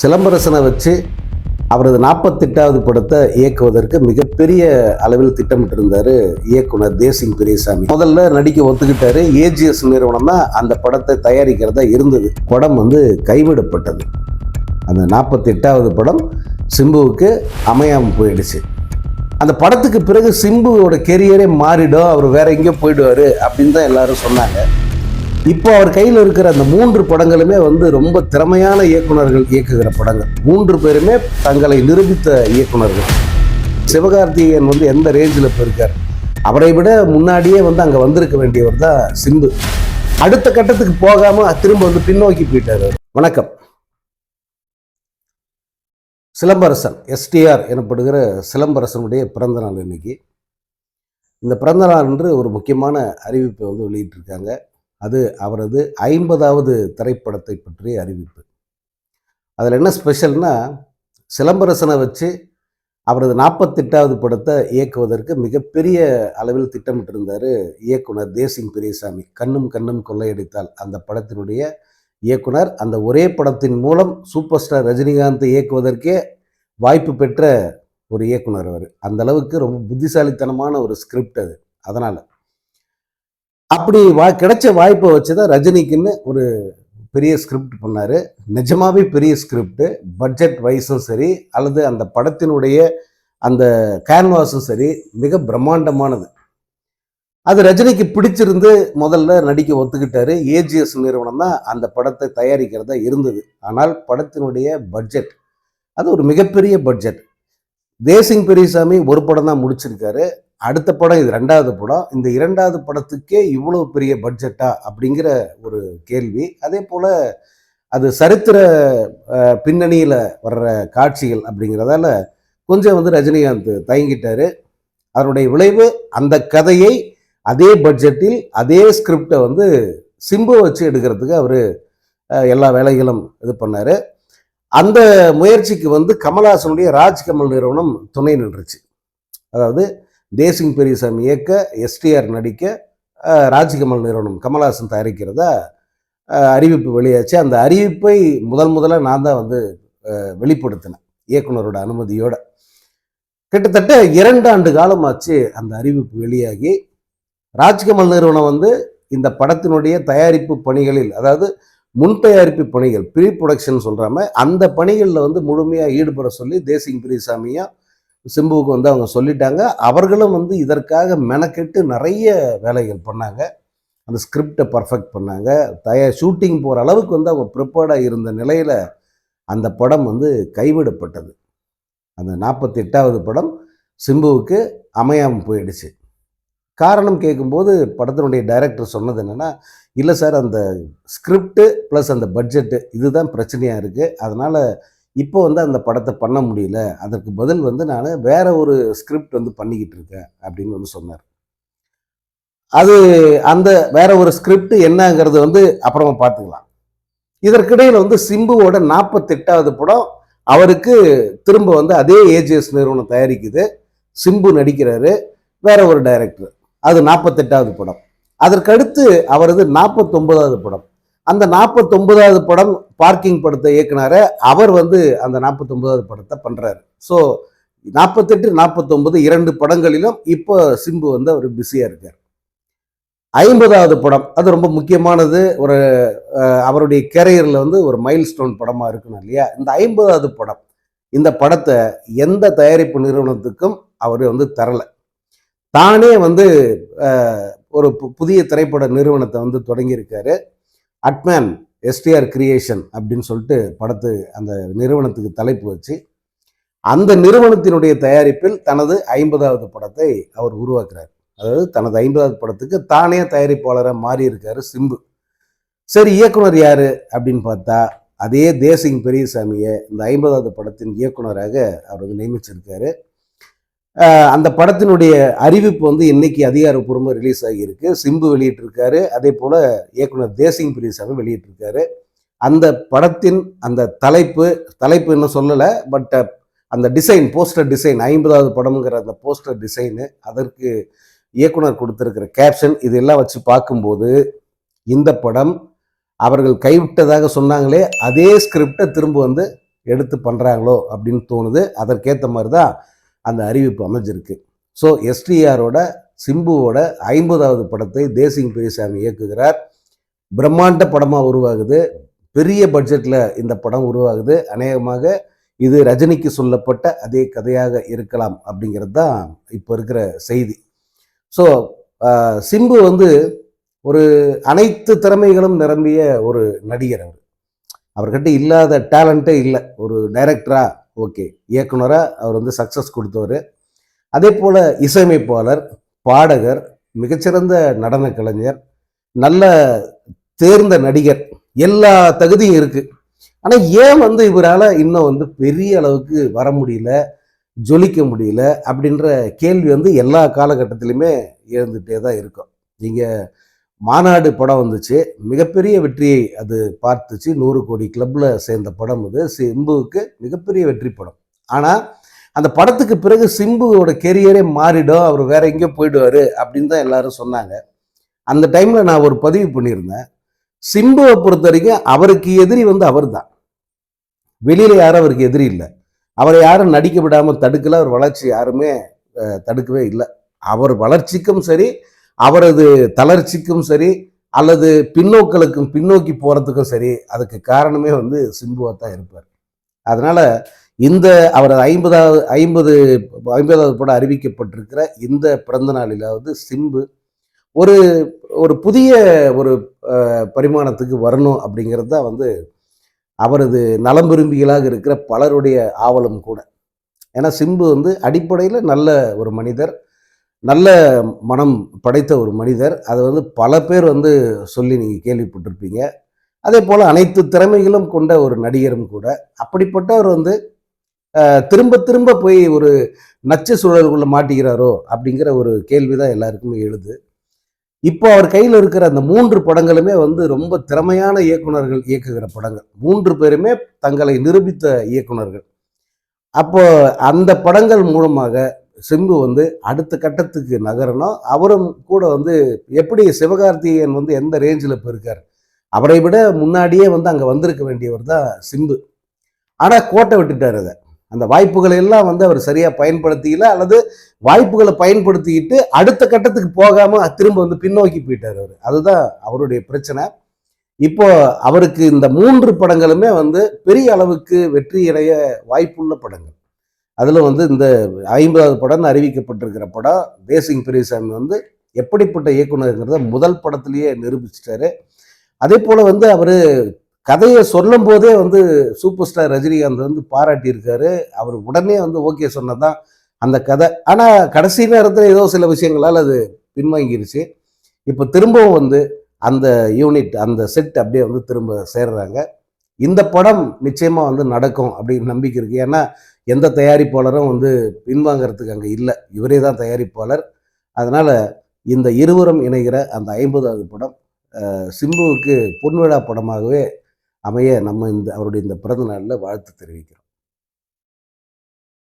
சிலம்பரசனை வச்சு அவரது நாற்பத்தெட்டாவது படத்தை இயக்குவதற்கு மிகப்பெரிய அளவில் திட்டமிட்டிருந்தார் இயக்குனர் தேசிங் பெரியசாமி. முதல்ல நடிக்க ஒத்துக்கிட்டாரு. ஏஜிஎஸ் நிறுவனம் தான் அந்த படத்தை தயாரிக்கிறதா இருந்தது. படம் வந்து கைவிடப்பட்டது. அந்த நாற்பத்தெட்டாவது படம் சிம்புவுக்கு அமையாமல் போயிடுச்சு. அந்த படத்துக்கு பிறகு சிம்புவோட கெரியரே மாறிடும். அவர் வேற எங்கேயோ போயிடுவார் அப்படின்னு தான் எல்லாரும் சொன்னாங்க. இப்போ அவர் கையில் இருக்கிற அந்த மூன்று படங்களுமே வந்து ரொம்ப திறமையான இயக்குனர்கள் இயக்குகிற படங்கள். மூன்று பேருமே தங்களை நிரூபித்த இயக்குனர்கள் சிவகார்த்திகேயன் வந்து எந்த ரேஞ்சில் போயிருக்கார்? அவரை விட முன்னாடியே வந்து அங்கே வந்திருக்க வேண்டியவர் தான் சிம்பு. அடுத்த கட்டத்துக்கு போகாமல் திரும்ப வந்து பின்னோக்கி போயிட்டார் வணக்கம். சிலம்பரசன் எஸ்டிஆர் எனப்படுகிற சிலம்பரசனுடைய பிறந்த நாள் இன்னைக்கு. இந்த பிறந்த நாள் என்று ஒரு முக்கியமான அறிவிப்பை வந்து வெளியிட்டிருக்காங்க. அது அவரது ஐம்பதாவது திரைப்படத்தை பற்றிய அறிவிப்பு. அதில் என்ன ஸ்பெஷல்னா சிலம்பரசனை வச்சு அவரது நாற்பத்தெட்டாவது படத்தை இயக்குவதற்கு மிகப்பெரிய அளவில் திட்டமிட்டிருந்தார் இயக்குனர் தேசிங் பெரியசாமி. கண்ணும் கண்ணும் கொள்ளையடித்தால் அந்த படத்தினுடைய இயக்குனர். அந்த ஒரே படத்தின் மூலம் சூப்பர் ஸ்டார் ரஜினிகாந்தை இயக்குவதற்கே வாய்ப்பு பெற்ற ஒரு இயக்குனர் அவர். அந்த அளவுக்கு ரொம்ப புத்திசாலித்தனமான ஒரு ஸ்கிரிப்ட் அது. அதனால் அப்படி வா கிடைச்ச வாய்ப்பை வச்சு தான் ரஜினிக்குன்னு ஒரு பெரிய ஸ்கிரிப்ட் பண்ணார். நிஜமாவே பெரிய ஸ்கிரிப்டு பட்ஜெட் வைஸும் சரி அல்லது அந்த படத்தினுடைய அந்த கேன்வாஸும் சரி மிக பிரம்மாண்டமானது. அது ரஜினிக்கு பிடிச்சிருந்து முதல்ல நடிக்க ஒத்துக்கிட்டாரு. ஏஜிஎஸ் நிறுவனம் தான் அந்த படத்தை தயாரிக்கிறதா இருந்தது. ஆனால் படத்தினுடைய பட்ஜெட் அது ஒரு மிகப்பெரிய பட்ஜெட் தேசிங் பெரியசாமி ஒரு படம் தான் முடிச்சிருக்காரு. அடுத்த படம் இது ரெண்டாவது படம். இந்த இரண்டாவது படத்துக்கே இவ்வளவு பெரிய பட்ஜெட்டா? அப்படிங்கிற ஒரு கேள்வி. அதே போல் அது சரித்திர பின்னணியில் வர்ற காட்சிகள் அப்படிங்கிறதால கொஞ்சம் வந்து ரஜினிகாந்த் தயங்கிட்டார். அதனுடைய விளைவு அந்த கதையை அதே பட்ஜெட்டில் அதே ஸ்கிரிப்டை வந்து சிம்பு வச்சு எடுக்கிறதுக்கு அவர் எல்லா வேலைகளும் இது பண்ணார். அந்த முயற்சிக்கு வந்து கமல்ஹாசனுடைய ராஜ்கமல் நிறுவனம் துணை நின்றுச்சு. அதாவது தேசிங் பெரியசாமி இயக்க எஸ்டிஆர் நடிக்க ராஜ்கமல் நிறுவனம் கமல்ஹாசன் தயாரிக்கிறதா அறிவிப்பு வெளியாச்சு. அந்த அறிவிப்பை முதல் முதல்ல நான் தான் வந்து வெளிப்படுத்தினேன் இயக்குனரோட அனுமதியோட. கிட்டத்தட்ட இரண்டு ஆண்டு காலமாச்சு அந்த அறிவிப்பு வெளியாகி. ராஜ்கமல் நிறுவனம் வந்து இந்த படத்தினுடைய தயாரிப்பு பணிகளில் அதாவது முன் தயாரிப்பு பணிகள் ப்ரீ ப்ரொடக்ஷன் சொல்கிறாம அந்த பணிகளில் வந்து முழுமையாக ஈடுபட சொல்லி தேசிங் பிரியசாமியும் சிம்புவுக்கு வந்து அவங்க சொல்லிட்டாங்க. அவர்களும் வந்து இதற்காக மெனக்கெட்டு நிறைய வேலைகள் பண்ணாங்க. அந்த ஸ்கிரிப்டை பர்ஃபெக்ட் பண்ணாங்க. தய ஷூட்டிங் போகிற அளவுக்கு வந்து அவங்க ப்ரிப்பேர்டாக இருந்த நிலையில் அந்த படம் வந்து கைவிடப்பட்டது. அந்த நாற்பத்தி எட்டாவது படம் சிம்புவுக்கு அமையாமல் போயிடுச்சு. காரணம் கேட்கும்போது படத்தினுடைய டைரக்டர் சொன்னது என்னென்னா இல்லை சார் அந்த ஸ்கிரிப்டு ப்ளஸ் அந்த பட்ஜெட்டு இதுதான் பிரச்சனையாக இருக்குது அதனால் இப்போ வந்து அந்த படத்தை பண்ண முடியல. அதற்கு பதில் வந்து நான் வேற ஒரு ஸ்கிரிப்ட் வந்து பண்ணிக்கிட்டு இருக்கேன் அப்படின்னு வந்து சொன்னார். அது அந்த வேற ஒரு ஸ்கிரிப்ட் என்னங்கிறது வந்து அப்புறமா பார்த்துக்கலாம். இதற்கிடையில் வந்து சிம்புவோட நாற்பத்தெட்டாவது படம் அவருக்கு திரும்ப வந்து அதே ஏஜிஎஸ் நிறுவனம் தயாரிக்குது. சிம்பு நடிக்கிறாரு. வேற ஒரு டைரக்டர் அது நாற்பத்தெட்டாவது படம். அதற்கடுத்து அவரது நாற்பத்தொன்பதாவது படம். அந்த நாற்பத்தொன்பதாவது படம் பார்க்கிங் படத்தை இயக்குனார். அவர் வந்து அந்த நாற்பத்தொன்பதாவது படத்தை பண்ணுறாரு ஸோ நாற்பத்தெட்டு நாற்பத்தொன்பது இரண்டு படங்களிலும் இப்போ சிம்பு வந்து அவர் பிஸியாக இருக்கார். ஐம்பதாவது படம் அது ரொம்ப முக்கியமானது. ஒரு அவருடைய கேரியரில் வந்து ஒரு மைல் ஸ்டோன் படமாக இருக்கணும் இல்லையா? இந்த ஐம்பதாவது படம் இந்த படத்தை எந்த தயாரிப்பு நிறுவனத்துக்கும் அவர் வந்து தரலை. தானே வந்து ஒரு பு- புதிய திரைப்பட நிறுவனத்தை வந்து தொடங்கியிருக்காரு. அட்மேன் எஸ்டிஆர் கிரியேஷன் அப்படின்னு சொல்லிட்டு படத்து அந்த நிறுவனத்துக்கு தலைப்பு வச்சு அந்த நிறுவனத்தினுடைய தயாரிப்பில் தனது ஐம்பதாவது படத்தை அவர் உருவாக்குறார். அதாவது தனது ஐம்பதாவது படத்துக்கு தானே தயாரிப்பாளராக மாறி இருக்காரு சிம்பு. சரி இயக்குனர் யாரு அப்படின்னு பார்த்தா அதே தேசிங் பெரியசாமியை இந்த ஐம்பதாவது படத்தின் இயக்குனராக அவர் வந்து நியமிச்சிருக்காரு. அந்த படத்தினுடைய அறிவிப்பு வந்து இன்னைக்கு அதிகாரப்பூர்வமாக ரிலீஸ் ஆகியிருக்கு. சிம்பு வெளியிட்டிருக்காரு. அதே போல் இயக்குனர் தேசிங் பிரியசாமி வெளியிட்டிருக்காரு. அந்த படத்தின் அந்த தலைப்பு தலைப்பு இன்னும் சொல்லலை பட் அந்த டிசைன் போஸ்டர் டிசைன் ஐம்பதாவது படம்ங்கிற அந்த போஸ்டர் டிசைனு அதற்கு இயக்குனர் கொடுத்துருக்கிற கேப்ஷன் இதெல்லாம் வச்சு பார்க்கும்போது இந்த படம் அவர்கள் கைவிட்டதாக சொன்னாங்களே அதே ஸ்கிரிப்டை திரும்ப வந்து எடுத்து பண்ணுறாங்களோ அப்படின்னு தோணுது. அதற்கேற்ற மாதிரி தான் அந்த அறிவிப்பு அமைஞ்சிருக்கு. ஸோ எஸ்டிஆரோட சிம்புவோட ஐம்பதாவது படத்தை தேசிங் பெரியசாமி இயக்குகிறார். பிரம்மாண்ட படமாக உருவாகுது. பெரிய பட்ஜெட்டில் இந்த படம் உருவாகுது. அநேகமாக இது ரஜினிக்கு சொல்லப்பட்ட அதே கதையாக இருக்கலாம் அப்படிங்கிறது தான் இப்போ இருக்கிற செய்தி. ஸோ சிம்பு வந்து ஒரு அனைத்து திறமைகளும் நிரம்பிய ஒரு நடிகர் அவர். அவர்கிட்ட இல்லாத டேலண்ட்டே இல்லை. ஒரு டைரக்டரா ஓகே. இயக்குனராக அவர் வந்து சக்ஸஸ் கொடுத்தவர். அதே போல் இசையமைப்பாளர் பாடகர் மிகச்சிறந்த நடன கலைஞர் நல்ல தேர்ந்த நடிகர் எல்லா தகுதியும் இருக்குது ஆனால் ஏன் வந்து இவரால் இன்னும் வந்து பெரிய அளவுக்கு வர முடியல ஜொலிக்க முடியல அப்படின்ற கேள்வி வந்து எல்லா காலகட்டத்திலையுமே இருந்துகிட்டே தான் இருக்கும். நீங்கள் மாநாடு படம் வந்துச்சு. மிகப்பெரிய வெற்றியை அது பார்த்துச்சு. நூறு கோடி கிளப்பில் சேர்ந்த படம் இது. சிம்புவுக்கு மிகப்பெரிய வெற்றி படம். ஆனால் அந்த படத்துக்கு பிறகு சிம்புவோட கெரியரே மாறிடும். அவர் வேற எங்கேயோ போயிடுவார் அப்படின்னு தான் எல்லாரும் சொன்னாங்க. அந்த டைமில் நான் ஒரு பதிவு பண்ணியிருந்தேன். சிம்புவை பொறுத்த வரைக்கும் அவருக்கு எதிரி வந்து அவர் தான் வெளியில் யாரும் அவருக்கு எதிரி இல்லை. அவரை யாரும் நடிக்க விடாமல் தடுக்கல. அவர் வளர்ச்சி யாருமே தடுக்கவே இல்லை. அவர் வளர்ச்சிக்கும் சரி அவரது தளர்ச்சிக்கும் சரி அல்லது பின்னோக்களுக்கும் பின்னோக்கி போகிறதுக்கும் சரி அதுக்கு காரணமே வந்து சிம்புவாக தான் இருப்பார். அதனால் இந்த அவர் ஐம்பதாவது ஐம்பது ஐம்பதாவது படம் அறிவிக்கப்பட்டிருக்கிற இந்த பிறந்த நாளிலாவது சிம்பு ஒரு ஒரு புதிய ஒரு பரிமாணத்துக்கு வரணும் அப்படிங்கிறது தான் வந்து அவரது நலம் விரும்பிகளாக இருக்கிற பலருடைய ஆவலும் கூட. ஏன்னா சிம்பு வந்து அடிப்படையில் நல்ல ஒரு மனிதர். நல்ல மனம் படைத்த ஒரு மனிதர். அதை வந்து பல பேர் வந்து சொல்லி நீங்கள் கேள்விப்பட்டிருப்பீங்க. அதே போல் அனைத்து திறமைகளும் கொண்ட ஒரு நடிகரும் கூட. அப்படிப்பட்டவர் வந்து திரும்ப திரும்ப போய் ஒரு நச்சு சூழலுக்குள்ளே மாட்டிக்கிறாரோ அப்படிங்கிற ஒரு கேள்வி தான் எல்லாருக்குமே எழுது. இப்போ அவர் கையில் இருக்கிற அந்த மூன்று படங்களுமே வந்து ரொம்ப திறமையான இயக்குனர்கள் இயக்குகிற படங்கள். மூன்று பேருமே தங்களை நிரூபித்த இயக்குனர்கள் அப்போ அந்த படங்கள் மூலமாக சிம்பு வந்து அடுத்த கட்டத்துக்கு நகரணும். அவரும் கூட வந்து எப்படி சிவகார்த்திகேயன் வந்து எந்த ரேஞ்சில் இப்போ இருக்கார் அவரை விட முன்னாடியே வந்து அங்கே வந்திருக்க வேண்டியவர் தான் சிம்பு. ஆனால் கோட்டை விட்டுட்டார் அதை. அந்த வாய்ப்புகளை எல்லாம் வந்து அவர் சரியாக பயன்படுத்திக்கல அல்லது வாய்ப்புகளை பயன்படுத்திக்கிட்டு அடுத்த கட்டத்துக்கு போகாமல் திரும்ப வந்து பின்னோக்கி போயிட்டார் அவர். அதுதான் அவருடைய பிரச்சனை. இப்போ அவருக்கு இந்த மூன்று படங்களுமே வந்து பெரிய அளவுக்கு வெற்றி அடைய வாய்ப்புள்ள படங்கள். அதில் வந்து இந்த ஐம்பதாவது படம்னு அறிவிக்கப்பட்டிருக்கிற படம். தேசிங் பெரியசாமி வந்து எப்படிப்பட்ட இயக்குனருங்கிறத முதல் படத்திலேயே நிரூபிச்சிட்டாரு. அதே போல் வந்து அவர் கதையை சொல்லும் போதே வந்து சூப்பர் ஸ்டார் ரஜினிகாந்த் வந்து பாராட்டியிருக்காரு. அவர் உடனே வந்து ஓகே சொன்னதான் அந்த கதை. ஆனால் கடைசி நேரத்தில் ஏதோ சில விஷயங்களால் அது பின்வாங்கிருச்சு. இப்போ திரும்பவும் வந்து அந்த யூனிட் அந்த செட் அப்படியே வந்து திரும்ப சேர்றாங்க. இந்த படம் நிச்சயமாக வந்து நடக்கும் அப்படின்னு நம்பிக்கை இருக்குது ஏன்னா எந்த தயாரிப்பாளரும் வந்து பின்வாங்கிறதுக்கு அங்கே இல்லை. இவரே தான் தயாரிப்பாளர். அதனால் இந்த இருவரும் இணைகிற அந்த ஐம்பதாவது படம் சிம்புவுக்கு பொன்விழா படமாகவே அமைய நம்ம இந்த அவருடைய இந்த பிறந்த நாளில் வாழ்த்து தெரிவிக்கிறோம்.